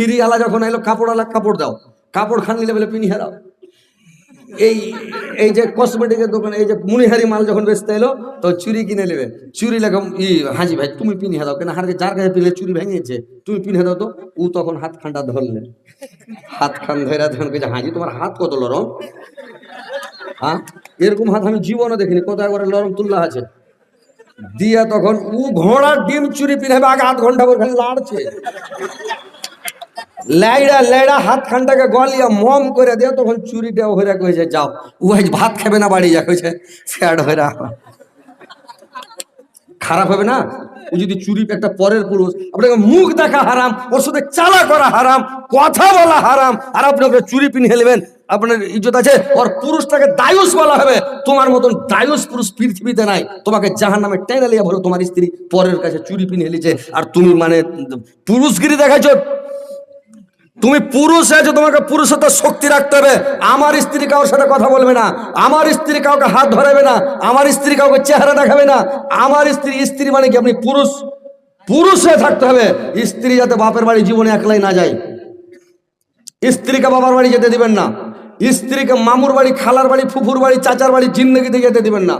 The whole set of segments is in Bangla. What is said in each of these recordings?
ফিরি আলা যখন এলো কাপড় আলা কাপড় দাও, কাপড় খান নিলে বলে পিনি হারাও। এই এই যে কসমেটিকের দোকানে, এই যে মুনিহারি মাল যখন বেচতে এলো, তো চুরি কিনে নেবে। চুরি লাগে ই, হাজি ভাই, তুমি পিনি দাও কেন হার যার কাছে পিলে চুরি ভেঙেছে, তুমি পিনে দাও তো ও তখন হাত খানটা ধরলে হাত খান ধরে তখন হাজি, তোমার হাত কত লরম হ্যাঁ? এরকম হাত আমি জীবনে দেখিনি কত একবারে লরম তুল্লা আছে? দিয়া তখন ও ঘোড়ার ডিম চুরি পিনাবে আগে আধ ঘণ্টা পর খালি লাড়ছে। লাইড়া লাইড়া হাত খানটাকে গলিয়া মম করে দিয়ে তখন চুরিটা হইরা কইছে, যাও। ও ভাত খাবে না বাড়ি যা, কইছে, ফ্যাড হইরা খারাপ হবে না? ও যদি চুরি একটা পরের পুরুষ, আপনাকে মুখ দেখা হারাম, ওর সাথে চালা করা হারাম, কথা বলা হারাম, আর আপনি ওকে চুরি পিনিয়ে নেবেন, আপনার ইজ্জত আছে, ওর পুরুষটাকে দায়ুস বলা হবে, তোমার মতন দায়ুস পুরুষ পৃথিবীতে নাই, তোমাকে জাহান নামে টেনে লিয়া বলো তোমার স্ত্রী পরের কাছে চুরি পিনিয়ে হেলিছে, আর তুমি মানে পুরুষগিরি দেখাইছো তুমি পুরুষ আছো তোমাকে পুরুষত্ব শক্তি রাখতে হবে। আমার স্ত্রী কারোর সাথে কথা বলবে না। আমার স্ত্রী কাউকে হাত ধরাবে না। আমার স্ত্রী কাউকে চেহারা দেখাবে না। আমার স্ত্রী স্ত্রী মানে কি? আপনি পুরুষ। পুরুষ হয়ে থাকতে হবে। স্ত্রী যাতে বাপের বাড়ি জীবনে একলাই না যায়। স্ত্রীকে বাবার বাড়ি যেতে দিবেন না। স্ত্রীকে মামুর বাড়ি, খালার বাড়ি, ফুফুর বাড়ি, চাচার বাড়ি, জিন্দগিতে যেতে দিবেন না।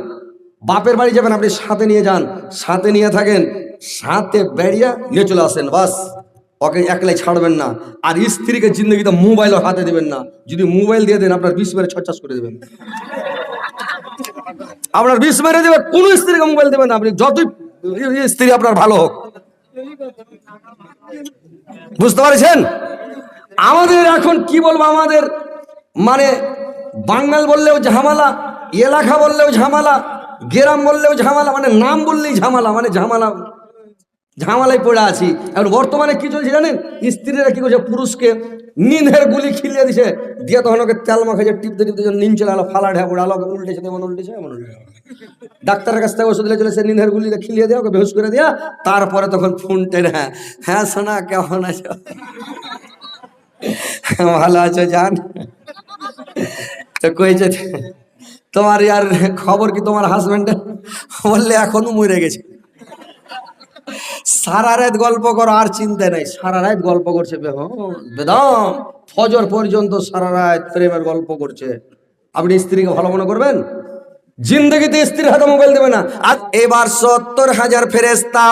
বাপের বাড়ি যাবেন, আপনি সাথে নিয়ে যান। সাথে নিয়ে থাকেন, সাথে বেরিয়ে নিয়ে চলে আসেন, বাস। ওকে একলাই ছাড়বেন না। আর স্ত্রীকে জিন্দগিতে মোবাইল হাতে দেবেন না। যদি মোবাইল দিয়ে দেন, আপনার বিষ মেরে ছচাস করে দেবেন। আপনার বিষ মেরে দেবে, কোন স্ত্রীকে মোবাইল দেবেন না। আপনি যতই স্ত্রী আপনার ভালো হোক। বুঝতে পারছেন? আমাদের এখন কি বলব আমাদের? মানে বাঙাল বললেও ঝামেলা, এলাকা বললেও ঝামেলা, গ্রাম বললেও ঝামেলা মানে নাম বললেই ঝামেলা মানে ঝামেলা ঝামেলায় পড়ে আছি। এখন বর্তমানে কি চলছে জানেন? স্ত্রীরা কি করছে? পুরুষকে নিনের গুলি খিলিয়ে দিছে। দিয়ে তখন ওকে তেল মাখাইছে, টিপতে টিপতে নিন চলে আলো ফালা ঢেয়া পড়ে আলো ওকে উল্টেছে তেমন উল্টেছে এমন উল্টেছে ডাক্তারের কাছ থেকে ওষুধ নিয়ে চলে, সে নিনের গুলি খিলিয়ে দেওয়া ওকে বেহুশ করে দেওয়া তারপরে তখন ফোন টেনে হ্যাঁ হ্যাঁ শোনা কেমন আছো? ভালো আছো, জান? তো কইছে, তোমার ইয়ার খবর কি তোমার হাজবেন্ডের বললে এখনও মরে গেছে। সারা রাত গল্প করো, আর চিন্তা নাই। সারা রাত গল্প করছে বেদম। ফজর পর্যন্ত সারা রাত প্রেমের গল্প করছে। আপনি স্ত্রীকে ভালো মনে করবেন? জিন্দগিতে স্ত্রীর হাতে মোবাইল দেবে না। আর এবার সত্তর হাজার ফেরেস্তা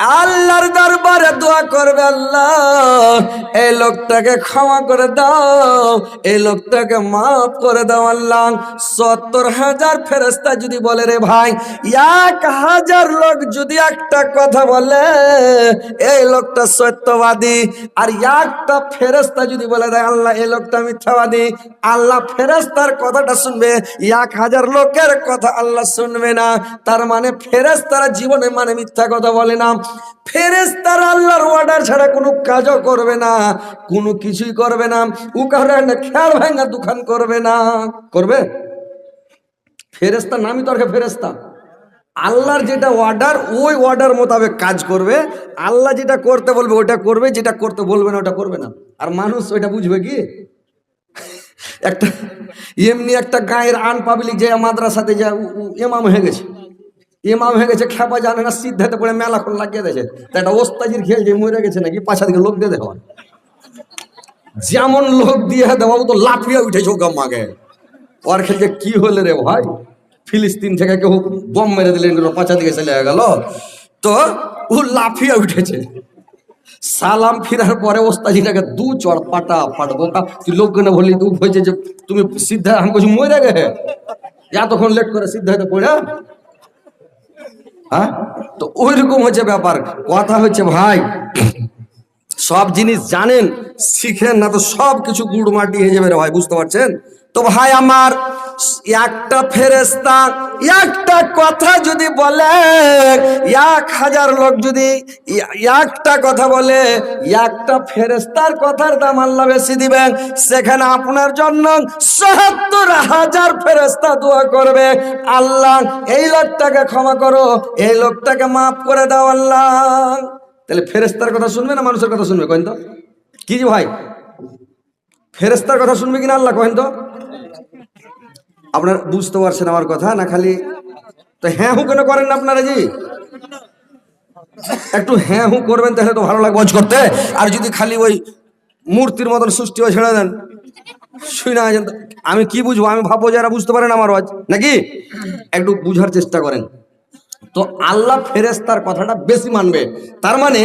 আল্লাহর দরবারে দোয়া করবে আল্লাহ, এই লোকটাকে ক্ষমা করে দাও, এই লোকটাকে মাফ করে দাও আল্লাহ। সত্তর হাজার ফেরেস্তা যদি বলে রে ভাই, এক হাজার লোক যদি একটা কথা বলে, এই লোকটা সত্যবাদী। আর একটা ফেরেস্তা যদি বলে রে আল্লাহ, এই লোকটা মিথ্যাবাদী। আল্লাহ ফেরেস্তার কথাটা শুনবে, এক হাজার লোকের কথা আল্লাহ শুনবে না। তার মানে ফেরেস্তারা জীবনে মানে মিথ্যা কথা বলে না। ফেরেস্তারা আল্লাহর অর্ডার ছাড়া কোনো কাজও করবে না, কোনো কিছুই করবে না ও কারণে খেয়াল ভাঙা দোকান করবে না। করবে? ফেরেস্তা নামই তর্কে ফেরেস্তা আল্লাহর যেটা অর্ডার ওই অর্ডার মোতাবেক কাজ করবে। আল্লাহ যেটা করতে বলবে ওটা করবে, যেটা করতে বলবে না ওটা করবে না। আর মানুষ ওইটা বুঝবে কি? একটা, এমনি একটা গায়ের আন পাবলিক যে মাদ্রাসাতে যা এমাম হয়ে গেছে। এমাম হয়ে গেছে, খেপা জানে না সিদ্ধাতে পড়ে মেলাখন লাগিয়ে দিয়েছে। তা একটা ওস্তাজির খেল যে মরে গেছে নাকি? পাশা দিকে লোক দিয়ে দেওয়া। যেমন লোক দিয়ে দেওয়া তো লাফিয়ে উঠেছে ওকে মাগে। ওর খেলছে, কি হলে রে ভাই? ফিলিস্তিন থেকে কেউ বম মেরে দিলেন পাঁচা দিকে চলে গেল। তো ও লাফিয়ে উঠেছে। সালাম ফিরার পরে ওস্তাজিটাকে দু চড় পাটা ফাট বোকা তুই লোকজনে বললি? তুই হয়েছে যে তুমি সিদ্ধা আমি কিছু মরে গে। এতক্ষণ লেট করে সিদ্ধা হতে পড়ে হ্যাঁ? তো ওইরকম হচ্ছে ব্যাপার। কথা হচ্ছে, ভাই, সব জিনিস জানেন, শিখেন না তো সব কিছু গুড় মাটি হয়ে যাবে রে ভাই, বুঝতে পারছেন? তো ভাই, আমার একটা ফেরেস্তা একটা কথা যদি বলে, এক হাজার লোক যদি একটা কথা বলে, একটা ফেরেস্তার কথার দাম আল্লাহ বেশি দিবেন, সেখানে আপনার জন্য সত্তর হাজার ফেরেস্তা দোয়া করবে। আল্লাহ, এই লোকটাকে ক্ষমা করো, এই লোকটাকে মাফ করে দাও আল্লাহ। তাহলে ফেরেস্তার কথা শুনবে না মানুষের কথা শুনবে কহেন তো? কি ভাই? ফেরেস্তার কথা শুনবে কিনা আল্লাহ কহেন তো? আপনার বুঝতে পারছেন আমার কথা? না খালি তো হ্যাঁ হু কেন করেন না আপনারা জি? একটু হ্যাঁ হু করবেন তাহলে তো ভালো লাগবে ওয়াজ করতে। আর যদি খালি ওই মূর্তির মতন সৃষ্টি হয়ে ছেড়ে দেন। শুই না আমি কি বুঝব? আমি ভাববো যারা বুঝতে পারেন আমার আওয়াজ। নাকি? একটু বুঝার চেষ্টা করেন। তো আল্লাহ ফেরেস্তার কথাটা বেশি মানবে। তার মানে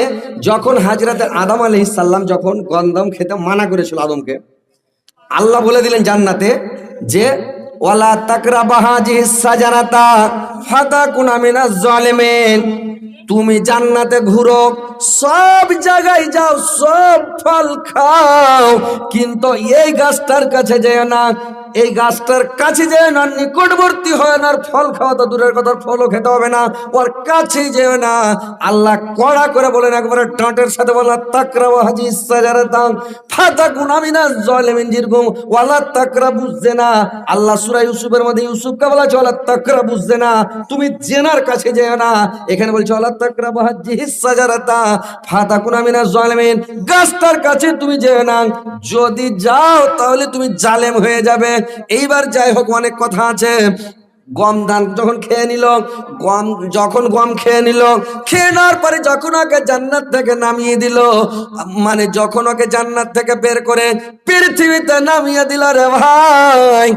যখন হাজরাতে আদম আলি সাল্লাম যখন গন্ধম খেতে মানা করেছিল আদমকে, আল্লাহ বলে দিলেন জান্নাতে যে ওয়ালা তাকরা বাহাজি সাজানাতা কুনামিনা জালেমেন। তুমি জান্নাতে ঘুরো, সব জায়গায় যাও, সব ফল খাও। কিন্তু এই গাছটার কাছে যেও না, এই গাছটার কাছে যেও না, নিকটবর্তী হয় না ফল খাওয়া তো দূরের কথা ফলও খেতে হবে না ওর কাছেই যেও না। আল্লাহ কড়া করে বলেন একবারে টাঁটের সাথে বলা তাকরা হাজি সাজারাতাম ফাতা গুনামিনা জলেমিন জিরগুম ওয়ালা তাকরা বুঝছে না আল্লাহ সূরা ইউসুফের মধ্যে ইউসুফকে বলা আছে, ওয়ালা তাকরা বুঝছে না তুমি জেনার কাছে যেও না। এখানে বলছে আল্লাহ তাকরা হাজি জারাতা ফাতাকুনা গুনামিনা জালিমিন। গাছটার কাছে তুমি যেও না। যদি যাও, তাহলে তুমি জালেম হয়ে যাবে। এইবার যাই হোক, অনেক কথা আছে। গম ধান যখন খেয়ে নিল, গম, যখন গম খেয়ে নিল, খেয়ে নেওয়ার পরে যখন ওকে জান্নাত থেকে নামিয়ে দিল মানে যখন ওকে জান্নাত থেকে বের করে পৃথিবীতে নামিয়ে দিল রে ভাই,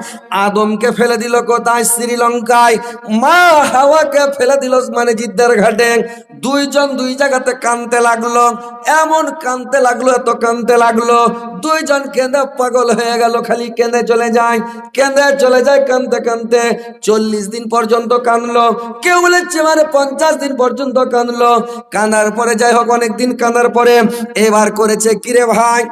আদমকে ফেলে দিল কোথায়? শ্রীলঙ্কায়। মা হাওয়াকে ফেলে দিল মানে জিদ্দার ঘাটে। দুইজন দুই জায়গাতে কানতে লাগল, এমন কানতে লাগল, এত কানতে লাগল, দুইজন কেঁদে পাগল হয়ে গেল, খালি কেঁদে চলে যায়, কেঁদে চলে যায় কানতে কানতে। চল্লিশ দিন পর্যন্ত কানলো কেউ বলেছে মানে পঞ্চাশ দিন পর্যন্ত কানলো কানার পরে যাই হোক, অনেকদিন কানার পরে এবার করেছে, কিরে ভাই?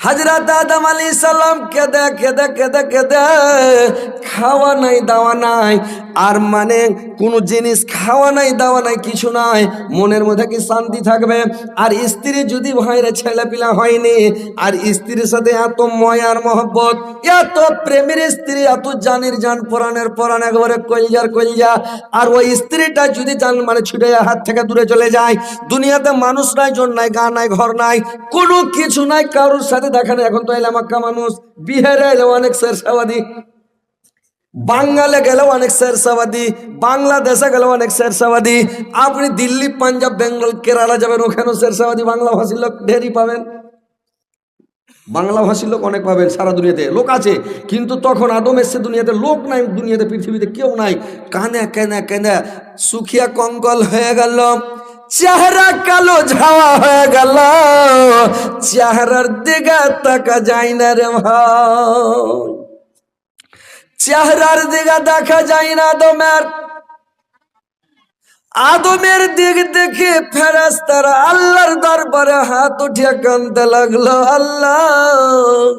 হাজরাত আদম আলী সাল্লাম কেদে কেদে কেদে কেদে খাওয়া নাই, দাওয়া নাই। আর মানে কোনো জিনিস খাওয়া নাই, দাওয়া নাই, কিছু নাই। মনের মধ্যে কি শান্তি থাকবে? আর স্ত্রী যদি ভাইরে ছেলে পিলা হয়নি, আর স্ত্রীর সাথে এত ময়ার মহব্বত, এত প্রেমের স্ত্রী, এত জানির জান পরাণের পরাণ একবারে কলজার কলজা, আর ওই স্ত্রীটা যদি জান মানে ছুটে হাত থেকে দূরে চলে যায়, দুনিয়াতে মানুষ নাই, জন নাই, গা নাই, ঘর নাই, কোনো কিছু নাই, কারোর সাথে দেখা নেই, এখন তো এলাম মাক্কা মানুষ। বিহারে এলে অনেক শেরশাবাদী। বাঙ্গালে গেলেও অনেক শেরশাবাদী। বাংলাদেশে গেলেও অনেক শেরশাবাদী। আপনি দিল্লি, পাঞ্জাব, বেঙ্গল, কেরালা যাবেন, ওখানেও শেরশাবাদী। বাংলা ভাষীর লোক ঢেরি পাবেন। বাংলা ভাষীর লোক অনেক পাবেন সারা দুনিয়াতে। লোক আছে, কিন্তু তখন আদম এসছে দুনিয়াতে। লোক নাই দুনিয়াতে, পৃথিবীতে কেউ নাই। কানে, কেনে কেনে, সুখিয়া কঙ্কল হয়ে গেল। চেহারা কালো ঝাওয়া হয়ে গেল। চেহারার দিকে তাকা যায় না রে ভাই। চেহারার দিকে দেখা যায় না আদমের। আদমের দিক দেখে ফেরাস্তারা আল্লাহর দরবারে হাত উঠিয়ে কানতে লাগল, আল্লাহ।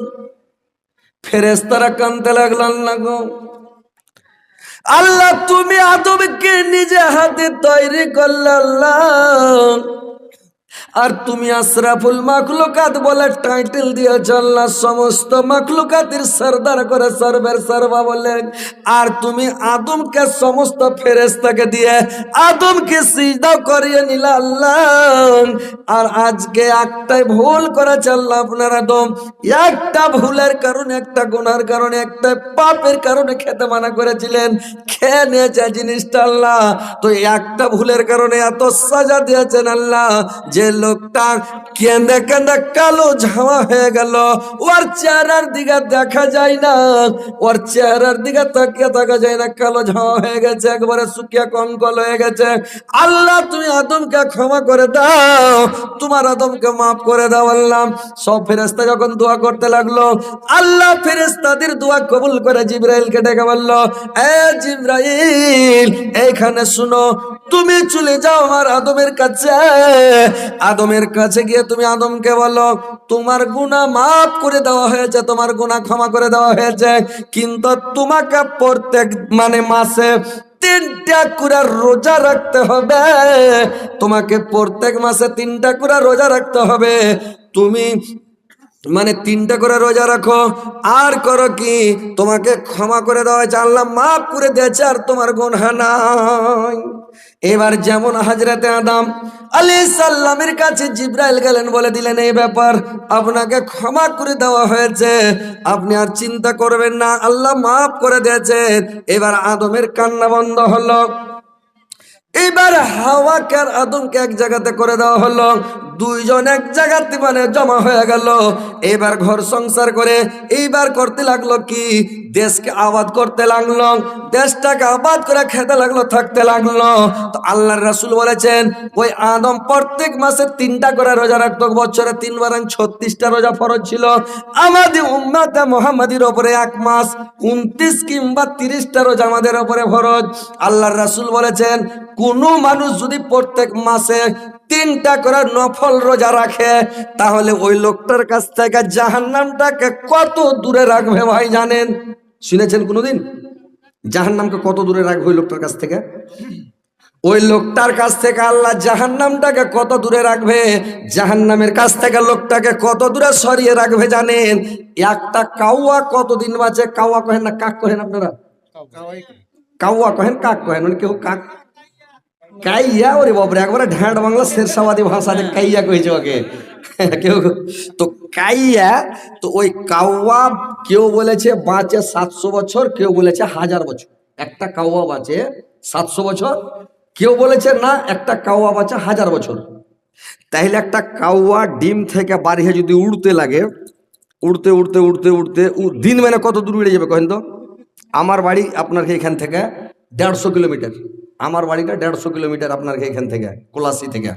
ফেরেস্তারা কানতে লাগল আল্লাহ গো। আল্লাহ তুমি আদমকে নিজে হাতে তৈরি করলে আর তুমি আশরাফুল মাখলুকাত বলে টাইটেল দিয়েছ আল্লাহ সমস্ত মাখলুকাতের সর্দার করে সর্বের সর্বা বলে আর তুমি আদমকে সমস্ত ফেরেস্তাকে দিয়ে আদমকে সিজদা করিয়ে নিল আল্লাহ। আর আজকে একটাই ভুল করেছে আল্লাহ আপনার আদম। একটা ভুলের কারণে, একটা গুনার কারণে, একটা পাপের কারণে খেতে মানা করেছিলেন। খেয়ে নিয়েছে জিনিসটা আল্লাহ। তো একটা ভুলের কারণে এত সাজা দিয়েছেন আল্লাহ যে লোকটা কেঁদে কেঁদে কালো ঝাওয়া হয়ে গেল। ওর চেহারার দিকে দেখা যায় না। ওর চেহারার দিকে তাকিয়ে থাকা যায় না। কালো ঝাওয়া হয়ে গেছে, একবারে শুকিয়ে কঙ্কল হয়ে গেছে। আল্লাহ, তুমি আদমকে ক্ষমা করে দাও। তোমার আদমকে মাফ করে দাও, আল্লাহ। সব ফেরেস্তা যখন দোয়া করতে লাগল, আল্লাহ ফেরেস্তাদের দোয়া কবুল করে জিব্রাইলকে ডেকে বলল, এ জিব্রাইল, এইখানে শুনো, তুমি চলে যাও আমার আদমের কাছে। আদমের কাছে গিয়ে তুমি আদমকে বলো, তোমার গুণা মাফ করে দেওয়া হয়েছে, তোমার গুণা ক্ষমা করে দেওয়া হয়েছে, কিন্তু তোমাকে প্রত্যেক মানে মাসে তিনটা কুড়া রোজা রাখতে হবে। তোমাকে প্রত্যেক মাসে তিনটা কুড়া রোজা রাখতে হবে। তুমি মানে তিনটা করে রোজা রাখো, আর করো কি? তোমাকে ক্ষমা করে দেওয়া হয়েছে, আল্লাহ মাফ করে দিয়েছে, আর তোমার গুনহা নাই। এবার যেমন হাজরাতে আদাম আলী সাল্লামের কাছে জিব্রাইল গেলেন, বলে দিলেন, এই ব্যাপার আপনাকে ক্ষমা করে দেওয়া হয়েছে, আপনি আর চিন্তা করবেন না, আল্লাহ মাফ করে দিয়েছেন এবার আদমের কান্না বন্ধ হলো। এবার হাওয়াকে আর আদমকে এক জায়গাতে করে দেওয়া হলো। দুইজন এক জায়গাতে মানে জমা হয়ে গেল। এবার ঘর সংসার করে এইবার করতে লাগল কি? দেশকে আবাদ করতে লাগল। দেশটাকে আবাদ করে খেতে লাগল, থাকতে লাগল। তো আল্লাহর রাসূল বলেছেন, ওই আদম প্রত্যেক মাসে তিনটা করে রোজা রাখতো। বছরে তিনবার ছত্রিশটা রোজা ফরজ ছিল। আমাদের উম্মাতে মোহাম্মদীর ওপরে এক মাস, উনত্রিশ কিংবা তিরিশটা রোজা আমাদের ওপরে ফরজ। আল্লাহর রাসূল বলেছেন কোন মানুষ যদি প্রত্যেক মাসে তিনটা করে নফল রোজা রাখে তাহলে ওই লোকটার কাছ থেকে জাহান্নামটাকে কত দূরে রাখবে ভাই জানেন? শুনেছেন কোনোদিন? জাহান্নামকে কত দূরে রাখবে ওই লোকটার কাছ থেকে? ওই লোকটার কাছ থেকে আল্লাহ জাহান্নামটাকে কত দূরে রাখবে? জাহান্নামের কাছ থেকে লোকটাকে কত দূরে সরিয়ে রাখবে জানেন? একটা কাউয়া কতদিন বাঁচে? কাউয়া কহেন না কাক কহেন আপনারা? কাউয়া কহেন কাক কহেন মানে কেউ কাক কাইয়া ওরে বাবরে একবারে ঢ্যাঁট বাংলা শেরশাবাদী ভাষাতে কাইয়া কইছে ওকে। কেউ তো কাইয়া তো ওই কাউয়া কেউ বলেছে বাঁচে সাতশো বছর কেউ বলেছে হাজার বছর। একটা কাউয়া বাঁচে সাতশো বছর কেউ বলেছে না একটা কাউয়া বাঁচে হাজার বছর। তাহলে একটা কাউয়া ডিম থেকে বাড়িয়ে যদি উড়তে লাগে উড়তে উড়তে উড়তে উড়তে উ- দিন মানে কত দূর উড়ে যাবে কহেন তো? আমার বাড়ি আপনার এখান থেকে দেড়শো কিলোমিটার। আমার বাড়িটা দেড়শো কিলোমিটার আপনার এখান থেকে কোলাসি থেকে।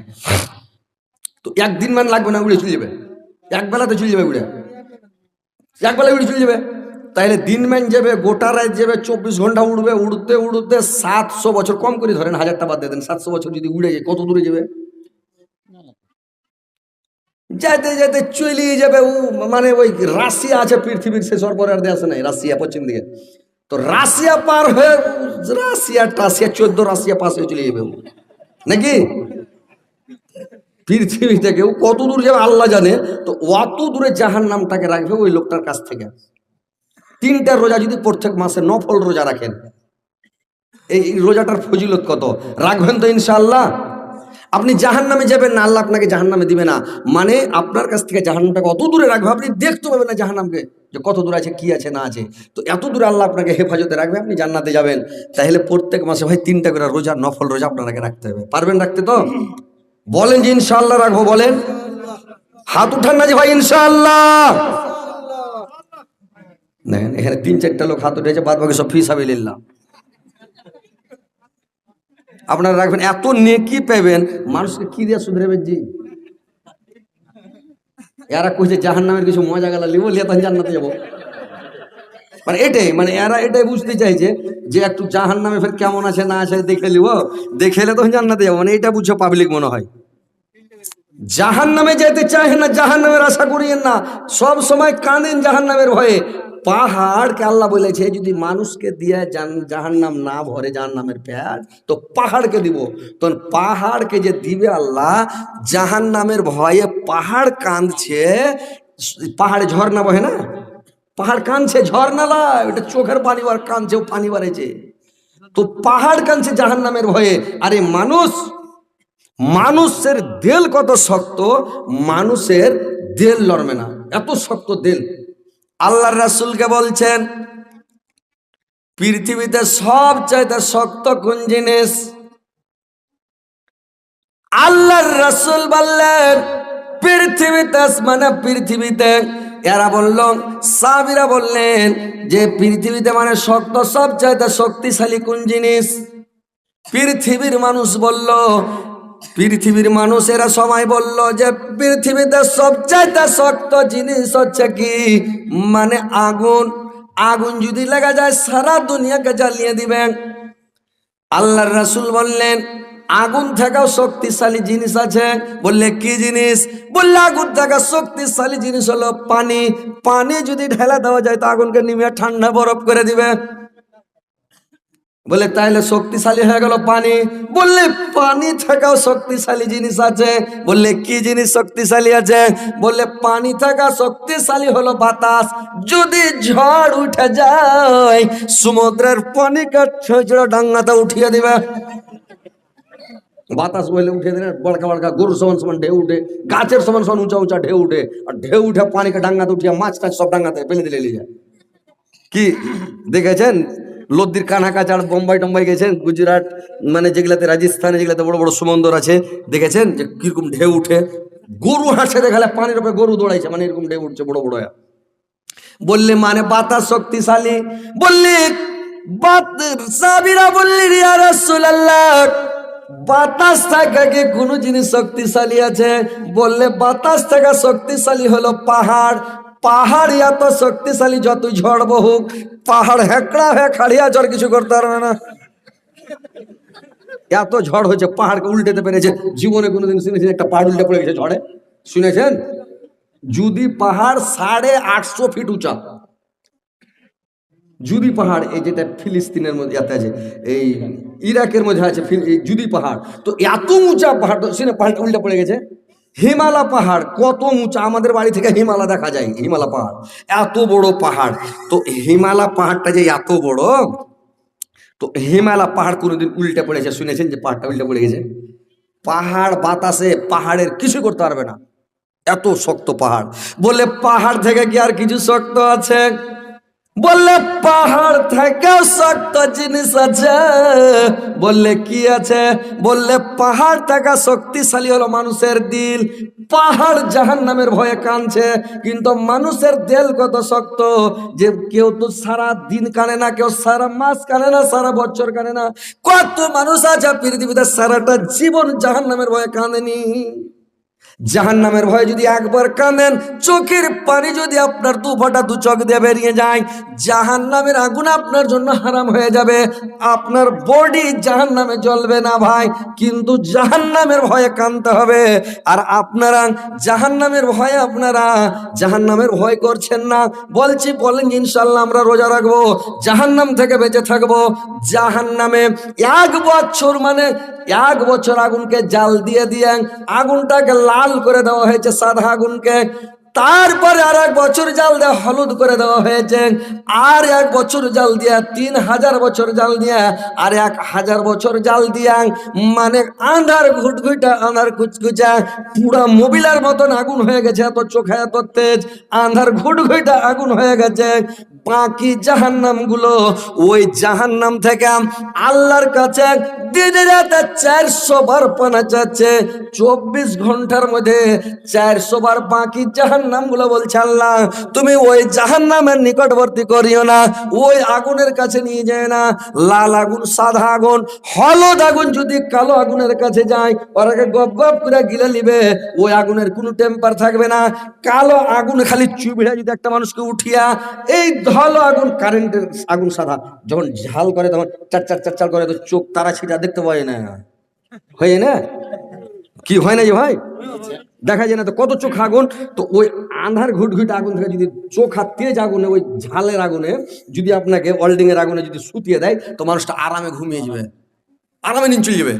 তো একদিন মানে লাগবে না, উড়ে চলে যাবে। এক বেলাতে চলে যাবে উড়ে। এক বেলা উড়ে চলে যাবে। তাইলে দিন ম্যান যাবে, গোটা রাত যাবে, চব্বিশ ঘণ্টা উড়বে, উড়তে উড়তে সাতশো বছর, কম করে ধরেন হাজারটা বাদ দিয়ে দেন, সাতশো বছর যদি উড়ে যায়, কত দূরে যাবে? যাইতে যেতে চলে যাবে ও মানে ওই রাশিয়া আছে, পৃথিবীর শেষ পরে আর দেশ নাই, রাশিয়া, পশ্চিম দিকে। তো রাশিয়া পার হয়ে রাশিয়া, টাশিয়া, চোদ্দ রাশিয়া পাশে চলে যাবে। নাকি? পৃথিবী থেকে ও কত দূর যাবে আল্লাহ জানে, তো অত দূরে জাহান নামটাকে রাখবে ওই লোকটার কাছ থেকে। তিনটা রোজা যদি প্রত্যেক মাসে নফল রোজা রাখেন, এই রোজাটার ফজিলত কত? রাখবেন তো ইনশাআল্লাহ। আপনি জাহান নামে যাবেন না, আল্লাহ আপনাকে জাহান নামে দিবে না। মানে আপনার কাছ থেকে জাহান্নামটাকে অত দূরে রাখবে, আপনি দেখতে পাবেন না জাহান্নামকে যে কত দূর আছে, কি আছে, না আছে। তো এত দূরে আল্লাহ আপনাকে হেফাজতে রাখবে, আপনি জান্নাতে যাবেন। তাহলে প্রত্যেক মাসে ভাই তিনটা করে রোজা, নফল রোজা আপনাকে রাখতে হবে। পারবেন রাখতে তো? বলেন যে ইনশাআল্লাহ রাখব, বলেন। হাত উঠান না যে ভাই, ইনশাআল্লাহ। দেখেন, এখানে তিন চারটা লোক হাত উঠেছে বাদ বাকি সব ফিস হবে লিল্লাহ আপনারা রাখবেন, এত নেকি পাবেন মানুষকে কি দিয়ে শুধরাবেন জি? এরা কইছে জাহান নামের কিছু মজা গেলা লিবো, লিয়ে তখন জান্নাতে যাব। মানে এটাই মানে এরা এটাই বুঝতে চাইছে যে একটু জাহান নামে ফের কেমন আছে, না আছে দেখে লিব দেখে এলে তখন জান্নাতে যাব মানে এটা বুঝছ পাবলিক মনে হয়। জাহান নামে যেতে চায় না জাহান নামের আশা করিয়েন না, সব সময় কাঁদেন জাহান নামের ভয়ে। পাহাড়কে আল্লাহ বলেছে, যদি মানুষকে দিয়ে জাহান নাম না ভরে জাহান নামের পেট তো পাহাড়কে দিব। তখন পাহাড়কে যে দিবে আল্লাহ জাহান নামের ভয়ে পাহাড় কাঁদছে, পাহাড়ে ঝর্ণা বহে না? পাহাড় কাঁদছে, ঝর্ণা লয় ওটা চোখের পানি বার কাঁদছে ও পানি বাড়েছে তো পাহাড় কাঁদছে জাহান নামের ভয়ে। আরে মানুষ, মানুষের দেল কত শক্ত, মানুষের দেল লড়বে না। এত শক্ত দেল। আল্লাহর রাসুলকে বলছেন, পৃথিবীতে সব চাইতে শক্ত কোন জিনিস? আল্লাহর রাসূল বললেন, পৃথিবীতে মানে পৃথিবীতে। এরা বলল সাবিরা বললেন যে পৃথিবীতে মানে শক্ত সব চাইতে শক্তিশালী কোন জিনিস? পৃথিবীর মানুষ বলল পৃথিবীর মানুষেরা সবাই বলল যে, পৃথিবীতে সবচাইতে শক্ত জিনিস হচ্ছে কি? মানে আগুন। আগুন যদি লাগা যায়, সারা দুনিয়াকে জ্বালিয়ে দিবেন। আল্লাহর রাসূল বললেন, আগুন থেকেও শক্তিশালী জিনিস আছে। বললে, কি জিনিস? বললে, আগুন থেকে শক্তিশালী জিনিস হলো পানি। পানি যদি ঢেলা দেওয়া যায়, তো আগুনকে নিমে ঠান্ডা বরফ করে দিবে। বলে, তাইলে শক্তিশালী হয়ে গেল পানি। বললে, পানি থেকেও শক্তিশালী জিনিস আছে। বললে, কি জিনিস শক্তিশালী আছে? বললে, পানি থাকা শক্তিশালী হলো বাতাস। যদি ঝড় উঠে যায়, সমুদ্রের পানিকে ছেঁচড়ে ডাঙ্গাতে উঠিয়ে দিবে। বাতাস বলে উঠে দিলে, বড়কা বড়কা গরু সমান সমান ঢেউ উঠে, গাছের সমান সমান উঁচা উঁচা ঢেউ উঠে, আর ঢেউ উঠে পানিকে ডাঙ্গাতে উঠিয়ে মাছ টাছ সব ডাঙ্গাতে ফেলে দিলে নিয়ে কি, দেখেছেন? লদ্দির কানা কাচার বোম্বাই টম্বাই গেছেন, গুজরাট মানে যেগুলাতে রাজস্থানে যেগুলাতে বড় বড় সমুন্দর আছে, দেখেছেন যে কীরকম ঢেউ উঠে? গরু হাসে দেখালে পানির উপরে গরু দৌড়াইছে মানে এরকম ঢেউ উঠছে বড় বড়। বললে মানে বাতাস শক্তিশালী? বললে সাবিরা বললি বাতাস থাকা কোনো জিনিস শক্তিশালী আছে? বললে, বাতাস থাকা শক্তিশালী হলো পাহাড় পাহাড় এত শক্তিশালী যত ঝড় বহুক, পাহাড় হেঁকড়া হয়ে খাড়িয়া ঝড় কিছু করতে পারবে না। এত ঝড় হয়েছে, পাহাড়কে উল্টেতে পেরেছে। জীবনে কোনোদিন শুনেছেন একটা পাহাড় উল্টে পড়ে গেছে ঝড়ে। শুনেছেন? যদি পাহাড় সাড়ে আটশো ফিট উঁচা জুদি পাহাড়, এই যেটা ফিলিস্তিনের মধ্যে এতে আছে, এই ইরাকের মধ্যে আছে জুদি পাহাড়, তো এত উঁচা পাহাড়, শুনে পাহাড়টা উল্টে পড়ে গেছে। হিমালা পাহাড়, কত উঁচা, আমাদের বাড়ি থেকে হিমালা দেখা যায়, হিমালা পাহাড়, এত বড় পাহাড়। তো হিমালা পাহাড়টা যে এত বড়, তো হিমালা পাহাড় কোনোদিন উল্টে পড়েছে, শুনেছেন যে পাহাড়টা উল্টে পড়ে গেছে? পাহাড় বাতাসে পাহাড়ের কিছু করতে পারবে না। এত শক্ত পাহাড়। বলে পাহাড় থেকে কি আর কিছু শক্ত আছে? বললে পাহাড় থেকে শক্ত জিনিস আছে। বললে কি আছে? বললে পাহাড় থেকে শক্তিশালী হলো মানুষের দিল। পাহাড় জাহান নামের ভয়ে কানছে কিন্তু মানুষের দিল কত শক্ত যে কেউ তো সারা দিন কানে না, কেউ সারা মাস কানে না, সারা বছর কানে না। কত মানুষ আছে পৃথিবীতে সারাটা জীবন জাহান নামের ভয়ে কাঁদেনি। জাহান নামের ভয়ে যদি একবার কাঁদেন, চোখের পানি যদি আপনার দু ফোঁটা দু চোখ দিয়ে বেরিয়ে যায় জাহান নামের আগুন আপনার জন্য হারাম হয়ে যাবে। আপনার বডি জাহান নামে জ্বলবে না ভাই, কিন্তু জাহান নামের ভয়ে কানতে হবে। আর আপনারা জাহান নামের ভয়ে আপনারা জাহান নামের ভয় করছেন না। বলছি, বলেন ইনশাল্লাহ আমরা রোজা রাখব জাহান নাম থেকে বেঁচে থাকব। জাহান নামে এক বছর মানে এক বছর আগুনকে জাল দিয়ে দিয়ে আগুনটাকে লাল করে দেওয়া হয়েছে সাদা আগুনকে তারপরে আর এক বছর জাল দেওয়া হলুদ করে দেওয়া হয়েছে। আর এক বছর জাল দিয়া, তিন হাজার বছর জাল দিয়া, আর এক হাজার বছর জাল দিয়া মানে আন্ধার ঘুটঘুটা আন্ধার কুচকুচা, পুরা মোবিলার মতন আগুন হয়ে গেছে এত চোখে, এত তেজ। আন্ধার ঘুটঘুটা আগুন হয়ে গেছে। বাকি জাহান্নামগুলো ওই জাহান্নাম থেকে আল্লাহর কাছে দিনে রাতে চারশো বার পানা চাচ্ছে। চব্বিশ ঘণ্টার মধ্যে চারশো বার বাকি গুলো বলছে আল্লাহ, তুমি ওই জাহান্নামের নিকটবর্তী করিও না, ওই আগুনের কাছে নিয়ে যায় না। লাল আগুন, সাদা আগুন, হলুদ আগুন যদি কালো আগুনের কাছে যায় ওরাকে গপ গপ করে গিলে নিবে, ওই আগুনের কোনো টেম্পার থাকবে না। কালো আগুন খালি চুবিড়া যদি একটা মানুষকে উঠিয়া, এই ধলো আগুন কারেন্টের আগুন সাদা, যখন ঝাল করে তখন চার চার চার চার করে তো চোখ তারা ছিটা দেখতে পায় না। হয় না? কি হয় না যে ভাই? দেখা যায় না তো, কত চোখ আগুন? তো ওই আন্ধার ঘুট ঘুট আগুন থেকে যদি চোখ হাত তেজ আগুনে, ওই ঝালের আগুনে যদি আপনাকে ওয়েল্ডিং এর আগুনে যদি শুতিয়ে দেয়, তো মানুষটা আরামে ঘুমিয়ে যাবে। আরামে নিন চলে যাবে।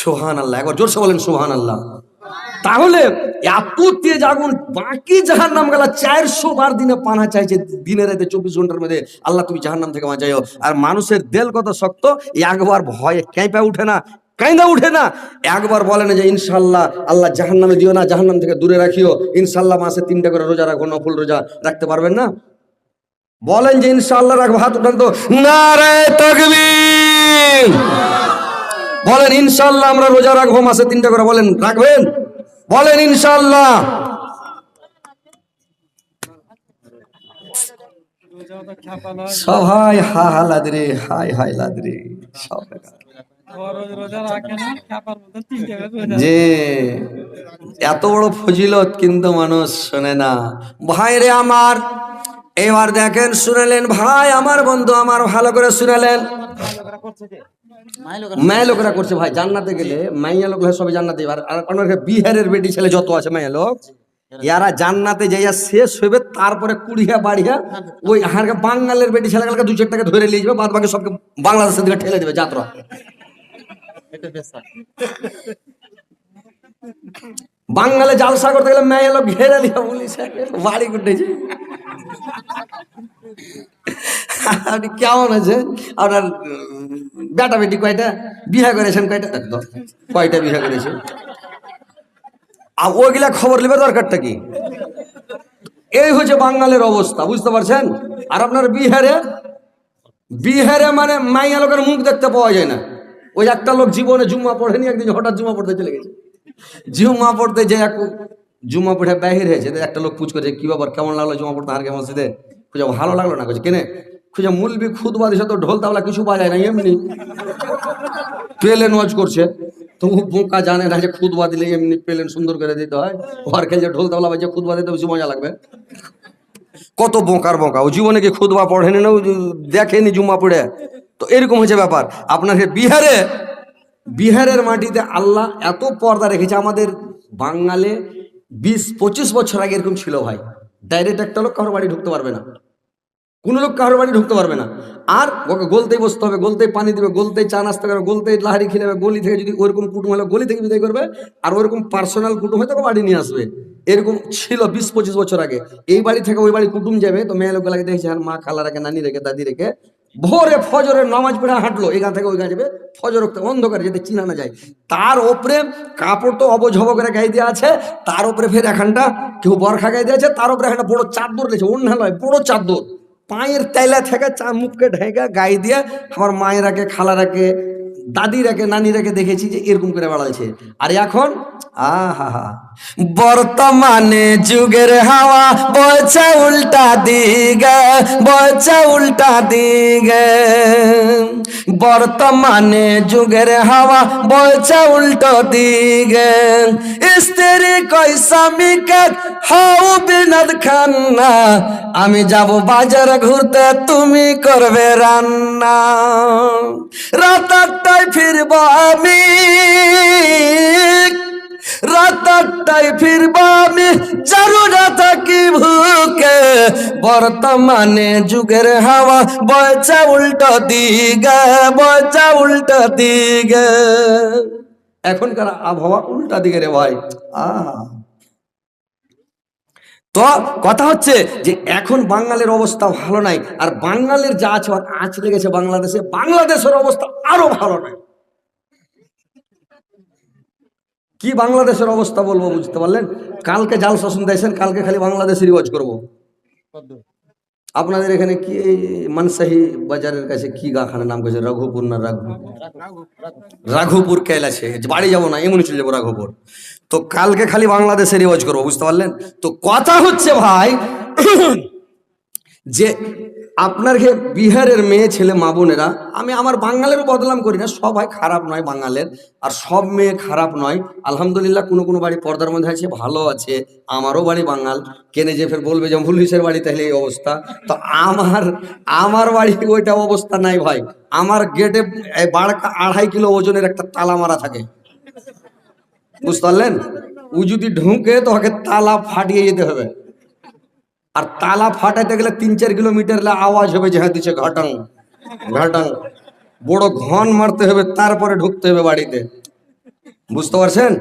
সোহান আল্লাহ একবার জোরসে বলেন সোহান আল্লাহ তাহলে এত তেজ আগুন, বাকি জাহার নাম গেলা চারশো বার দিনে পানা চাইছে, দিনে রাতে চব্বিশ ঘণ্টার মধ্যে। আল্লাহ তুমি জাহার নাম থেকে বাঁচাইও। আর মানুষের দেল কত শক্ত একবার ভয়ে ক্যাঁপে উঠে না কাইন্দা উঠে না। একবার বলে না যে ইনশাল্লাহ আল্লাহ জাহান নামে দিও না জাহান নাম থেকে দূরে রাখিও। ইনশাল্লাহ মাসে তিনটা করে রোজা রাখো, নফল রোজা রাখতে পারবেন না? বলেন যে ইনশাল্লাহ রাখব, হাত উঠান তো। বলেন ইনশাল্লাহ আমরা রোজা রাখব, মাসে তিনটা করে বলেন, রাখবেন? বলেন ইনশাল্লাহ। সবাই হা হা লাদরে হাই হাই লাদরে, সব। যে এত বড় ফজিলত কিন্তু মানুষ শোনে না। ভাই রে আমার, এবার দেখেন শুনেলেন, ভাই, আমার বন্ধু আমার ভালো করে শুনেলেন। মায়া লোকরা করছে ভাই, জান্নাতে গেলে মাইয়া লোক সবাই জান্নাতে। আর বিহারের বেটি ছেলে যত আছে মাইয়া লোক, ইয়ারা জান্নাতে যাইয়া শেষ হইবে, তারপরে কুড়িয়া বাড়িয়া ওই হারকে বাঙালের বেটি ছেলেগুলোকে দু চার টাকা ধরে নিয়ে যাবে বাদ বাকি সবকে বাংলাদেশের দিকে ঠেলে দেবে, যাত্রা। বাঙালে জালসা করতে গেলে মেয়ে লোক ঘেরে দিয়া পুলিশ বাড়ি কুটেছে আপনি কেমন আছে? আপনার বেটা বেটি কয়টা? বিয়ে করেছেন কয়টা? একদম কয়টা বিয়ে করেছেন আর ওইগুলা খবর নেবে দরকারটা কি? এই হচ্ছে বাঙালির অবস্থা, বুঝতে পারছেন? আর আপনার বিহারে বিহারে মানে মাইয়া লোকের মুখ দেখতে পাওয়া যায় না। ওই একটা লোক জীবনে জুম্মা পড়েনি, একদিন হঠাৎ জুম্মা পড়তে চলে গেছে। জুম্মা পড়তে যে এক জুম্মা পড়ে বাহির হয়েছে। একটা লোক পুছ করছে, কি ব্যাপার? কেমন লাগল জুম্মা পড়তে? আর কেমন মসজিদে খুঁজে ভালো লাগল না। কিছু কেনে? খুঁজে, মুলবি খুদবা দিছে তো ঢোল তাবলা কিছু বাজায় না, এমনি। প্লেন ওয়াজ করছে। তো ও বোকা জানে না যে খুদবা দিলে এমনি প্লেন সুন্দর করে দিতে হয়। ওর খেলছে ঢোল তাবলা বাজে খুদবা দিতে বেশি মজা লাগবে। কত বোকার বোকা। ও জীবনে কি খুদবা পড়েনি না? দেখেনি জুম্মা পড়ে। তো এরকম হচ্ছে ব্যাপার। আপনার বিহারে, বিহারের মাটিতে আল্লাহ এত পর্দা রেখেছে, আমাদের বাঙালে বিশ, পঁচিশ বছর আগে এরকম ছিল ভাই। ডাইরেক্ট একটা লোক কারোর বাড়ি ঢুকতে পারবে না। কোনো লোক কারোর বাড়ি ঢুকতে পারবে না। আর ওকে গলতেই বসতে হবে, গলতেই পানি দেবে, গলতেই চা নাস্তা করবে, গলতেই লাহারি খেলে গলি থেকে যদি ওরকম কুটুম হলে গলি থেকে বিদায় করবে, আর ওরকম পার্সোনাল কুটুম হয়তো বাড়ি নিয়ে আসবে। এরকম ছিল বিশ, পঁচিশ বছর আগে। এই বাড়ি থেকে ওই বাড়ি কুটুম যাবে, তো মেয়ে লোকগুলাকে দেখছে, আর মা খালা রেখে নানি রেখে, দাদি রেখে ভোরে ফজরের নামাজ পড়ে হাঁটলো, এখান থেকে ওইখানে যাবে, ফজর অন্ধকার যাতে চিনা না যায়। তার ওপরে কাপড় তো অবঝব করে গায়ে দেওয়া আছে, তার ওপরে ফের এখানটা কেউ বরখা গায়ে দিয়েছে, তার ওপরে একটা বড় চাদর দিয়েছে অন্য নয় বড় চাদর। পায়ের তেলা থেকে চা মুখকে ঢেকে গায়ে দিয়ে আমার মায়েরাকে, খালারাকে দাদিরাকে, নানিরাকে দেখেছি যে এরকম করে বেড়াচ্ছে। আর এখন, আহা, বর্তমানে যুগের হাওয়া বইছে উল্টা দিগে বইছে উল্টা দিগে বর্তমানে যুগের হাওয়া বইছে উল্টো দিগে স্ত্রী কই স্বামীকে হও বিনোদ খান্না, আমি যাব বাজার ঘুরতে, তুমি করবে রান্না। রাত আটটায় ফিরব আমি। রাত আটটায় ফিরব আমি। চারু না থাকি ভুকে বর্তমানে যুগের হাওয়া। বয়চা উল্টো দিগে বয়চা উল্টো দিগে এখনকার আবহাওয়া উল্টা দিকে রে ভাই। আহ। তো কথা হচ্ছে যে এখন বাঙালির অবস্থা ভালো নাই আর বাঙালির যা আছে আঁচ লেগেছে বাংলাদেশে বাংলাদেশের অবস্থা আরও ভালো নাই। কি বাংলাদেশের অবস্থা বলব বুঝতে পারলেন? কালকে জাল শাসন দিয়েছেন কালকে খালি বাংলাদেশের রিওয়াজ করব। আপনাদের এখানে কি মানসাহি বাজারের কাছে কি গাখানের নাম করেছে? রঘুপুর না রাঘু রাঘুপুর কেল আছে বাড়ি যাব না এমনি চলে যাব রাঘুপুর তো কালকে খালি বাংলাদেশে রিওয়াজ করব, বুঝতে পারলেন? তো কথা হচ্ছে ভাই, যে আপনার যে বিহারের মেয়ে ছেলে মা বোনেরা, আমি আমার বাঙালেরও বদলাম করি না, সবাই খারাপ নয় বাঙালের, আর সব মেয়ে খারাপ নয়। আলহামদুলিল্লাহ, কোনো কোনো বাড়ি পর্দার মধ্যে আছে, ভালো আছে, আমারও বাড়ি বাঙাল। কেনে যে ফের বলবে যে ভুলিসের বাড়ি, তাহলে এই অবস্থা। তো আমার আমার বাড়ি ওইটা অবস্থা নাই ভাই। আমার গেটে বাড়কা আড়াই কিলো ওজনের একটা তালা মারা থাকে। বুঝতে পারলেন? ও যদি ঢুকে তো ওকে তালা ফাটিয়ে যেতে হবে। আর তালা ফাটাইতে গেলে তিন চার কিলোমিটার আওয়াজ হবে যে হ্যাঁ দিচ্ছে ঘাটাং ঘাটাং। বড় ঘন মারতে হবে, তারপরে ঢুকতে হবে বাড়িতে। বুঝতে পারছেন?